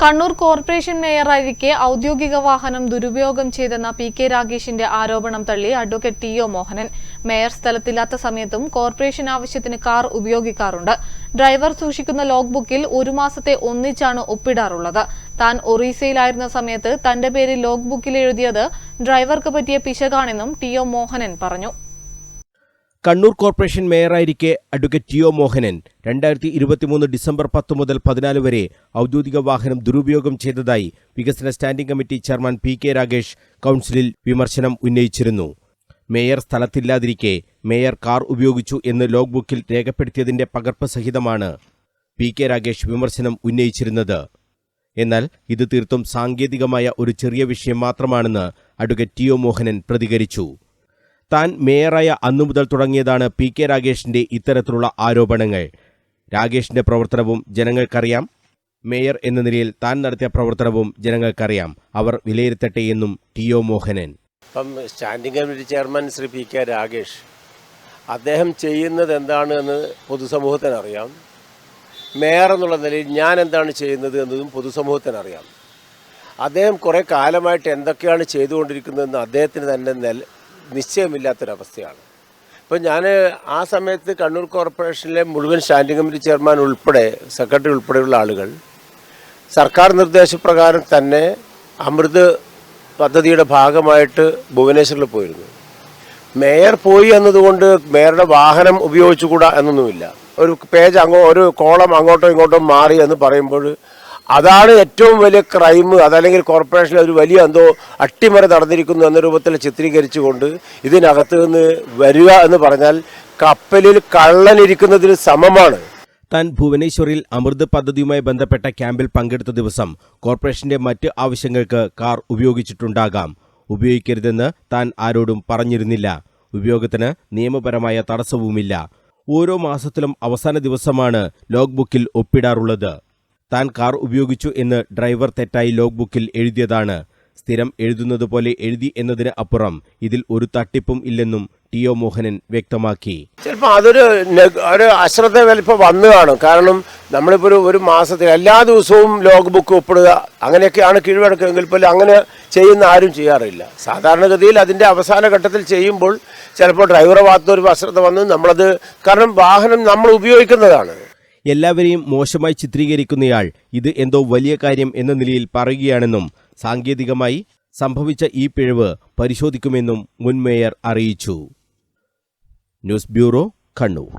Kannur corporation മേയറായിരിക്കെ ഔദ്യോഗിക വാഹനം ദുരുപയോഗം ചെയ്തെന്ന പി കെ രാഗേഷിന്റെ ആരോപണം തള്ളി advocate T O Mohanan. Mayor സ്ഥലത്തില്ലാത്ത സമയത്തും കോർപ്പറേഷൻ ആവശ്യത്തിന് കാർ ഉപയോഗിക്കാറുണ്ട്. ഡ്രൈവർ സൂക്ഷിക്കുന്ന ലോഗ് ബുക്കിൽ ഒരു മാസത്തെ ഒന്നിച്ചാണ് ഒപ്പിടാറുള്ളത്. താൻ ഒറീസയിലായിരുന്ന സമയത്ത് തന്റെ പേരിൽ ലോഗ് ബുക്കിൽ എഴുതിയത് ഡ്രൈവർക്ക് പറ്റിയ പിശകാണെന്നും ടി ഒ മോഹനൻ പറഞ്ഞു. കണ്ണൂർ കോർപ്പറേഷൻ മേയറായിരിക്കെ അഡ്വക്കേറ്റ് ഒ മോഹനൻ. രണ്ടായിരത്തി ഇരുപത്തിമൂന്ന് ഡിസംബർ പത്ത് മുതൽ പതിനാല് വരെ ഔദ്യോഗിക വാഹനം ദുരുപയോഗം ചെയ്തതായി വികസന standing committee chairman P K Ragesh കൗൺസിലിൽ വിമർശനം ഉന്നയിച്ചിരുന്നു. മേയർ സ്ഥലത്തില്ലാതിരിക്കെ മേയർ കാർ ഉപയോഗിച്ചു എന്ന് ലോഗ് ബുക്കിൽ രേഖപ്പെടുത്തിയതിന്റെ പകർപ്പ് സഹിതമാണ് പി കെ രാഗേഷ് വിമർശനം ഉന്നയിച്ചിരുന്നത്. എന്നാൽ ഇത് തീർത്തും സാങ്കേതികമായ ഒരു ചെറിയ വിഷയം മാത്രമാണെന്ന് അഡ്വക്കേറ്റ് ടി ഒ മോഹനൻ പ്രതികരിച്ചു. താൻ മേയറായ അന്നു മുതൽ തുടങ്ങിയതാണ് പി കെ രാഗേഷിന്റെ ഇത്തരത്തിലുള്ള ആരോപണങ്ങൾ. രാഗേഷിന്റെ പ്രവർത്തനവും ജനങ്ങൾക്കറിയാം. മേയർ എന്ന നിലയിൽ താൻ നടത്തിയ പ്രവർത്തനവും ജനങ്ങൾക്കറിയാം. അവർ വിലയിരുത്തട്ടെ എന്നും ടി ഒ മോഹനൻ. ഇപ്പം standing committee chairman Shri P K Ragesh അദ്ദേഹം ചെയ്യുന്നത് എന്താണ് എന്ന് പൊതുസമൂഹത്തിനറിയാം മേയർ എന്നുള്ള നിലയിൽ ഞാൻ എന്താണ് ചെയ്യുന്നത് എന്നതും പൊതുസമൂഹത്തിനറിയാം അദ്ദേഹം കുറേ കാലമായിട്ട് എന്തൊക്കെയാണ് ചെയ്തുകൊണ്ടിരിക്കുന്നതെന്ന് അദ്ദേഹത്തിന് തന്നെ നിശ്ചയമില്ലാത്തൊരവസ്ഥയാണ്. ഇപ്പം ഞാൻ ആ സമയത്ത് കണ്ണൂർ കോർപ്പറേഷനിലെ മുഴുവൻ സ്റ്റാൻഡിംഗ് കമ്മിറ്റി ചെയർമാൻ ഉൾപ്പെടെ സെക്രട്ടറി ഉൾപ്പെടെയുള്ള ആളുകൾ സർക്കാർ നിർദ്ദേശപ്രകാരം തന്നെ അമൃത് പദ്ധതിയുടെ ഭാഗമായിട്ട് ഭുവനേശ്വറിൽ പോയിരുന്നു. മേയർ പോയി എന്നതുകൊണ്ട് മേയറുടെ വാഹനം ഉപയോഗിച്ചുകൂടാ എന്നൊന്നുമില്ല. ഒരു പേജ് അങ്ങോ ഒരു കോളം അങ്ങോട്ടോ ഇങ്ങോട്ടോ മാറി എന്ന് പറയുമ്പോൾ അതാണ് ഏറ്റവും വലിയ ക്രൈം അതല്ലെങ്കിൽ കോർപ്പറേഷനിൽ ഒരു വലിയ എന്തോ അട്ടിമറി നടന്നിരിക്കുന്നു എന്ന രൂപത്തിൽ ചിത്രീകരിച്ചുകൊണ്ട് ഇതിനകത്ത് നിന്ന് വരിക എന്ന് പറഞ്ഞാൽ കപ്പലിൽ കള്ളനിരിക്കുന്നതിന് സമമാണ്. താൻ ഭുവനേശ്വറിൽ അമൃത് പദ്ധതിയുമായി ബന്ധപ്പെട്ട ക്യാമ്പിൽ പങ്കെടുത്ത ദിവസം കോർപ്പറേഷന്റെ മറ്റ് ആവശ്യങ്ങൾക്ക് കാർ ഉപയോഗിച്ചിട്ടുണ്ടാകാം. ഉപയോഗിക്കരുതെന്ന് താൻ ആരോടും പറഞ്ഞിരുന്നില്ല. ഉപയോഗത്തിന് നിയമപരമായ തടസ്സവുമില്ല. ഓരോ മാസത്തിലും അവസാന ദിവസമാണ് ലോഗ് ബുക്കിൽ ഒപ്പിടാറുള്ളത്. താൻ കാർ ഉപയോഗിച്ചു എന്ന് ഡ്രൈവർ തെറ്റായി ലോഗ് ബുക്കിൽ എഴുതിയതാണ്. സ്ഥിരം എഴുതുന്നത് പോലെ എഴുതി എന്നതിന് അപ്പുറം ഇതിൽ ഒരു തട്ടിപ്പും ഇല്ലെന്നും ടി ഒ മോഹനൻ വ്യക്തമാക്കി. ചിലപ്പോൾ അതൊരു ഒരു അശ്രദ്ധ ചിലപ്പോൾ വന്നു കാണും. കാരണം നമ്മളിപ്പോൾ ഒരു ഒരു മാസത്തിൽ എല്ലാ ദിവസവും ലോഗ് ബുക്ക് ഒപ്പിടുക അങ്ങനെയൊക്കെയാണ് കീഴ്വഴക്കമെങ്കിൽ പോലും അങ്ങനെ ചെയ്യുന്ന ആരും ചെയ്യാറില്ല. സാധാരണഗതിയിൽ അതിന്റെ അവസാന ഘട്ടത്തിൽ ചെയ്യുമ്പോൾ ചിലപ്പോൾ ഡ്രൈവറെ ഭാഗത്ത് ഒരു അശ്രദ്ധ വന്ന് നമ്മളത് കാരണം വാഹനം നമ്മൾ ഉപയോഗിക്കുന്നതാണ്. എല്ലാവരെയും മോശമായി ചിത്രീകരിക്കുന്നയാൾ ഇത് എന്തോ വലിയ കാര്യം എന്ന നിലയിൽ പറയുകയാണെന്നും സാങ്കേതികമായി സംഭവിച്ച ഈ പിഴവ് പരിശോധിക്കുമെന്നും മുൻ മേയർ അറിയിച്ചു. News bureau Kannur.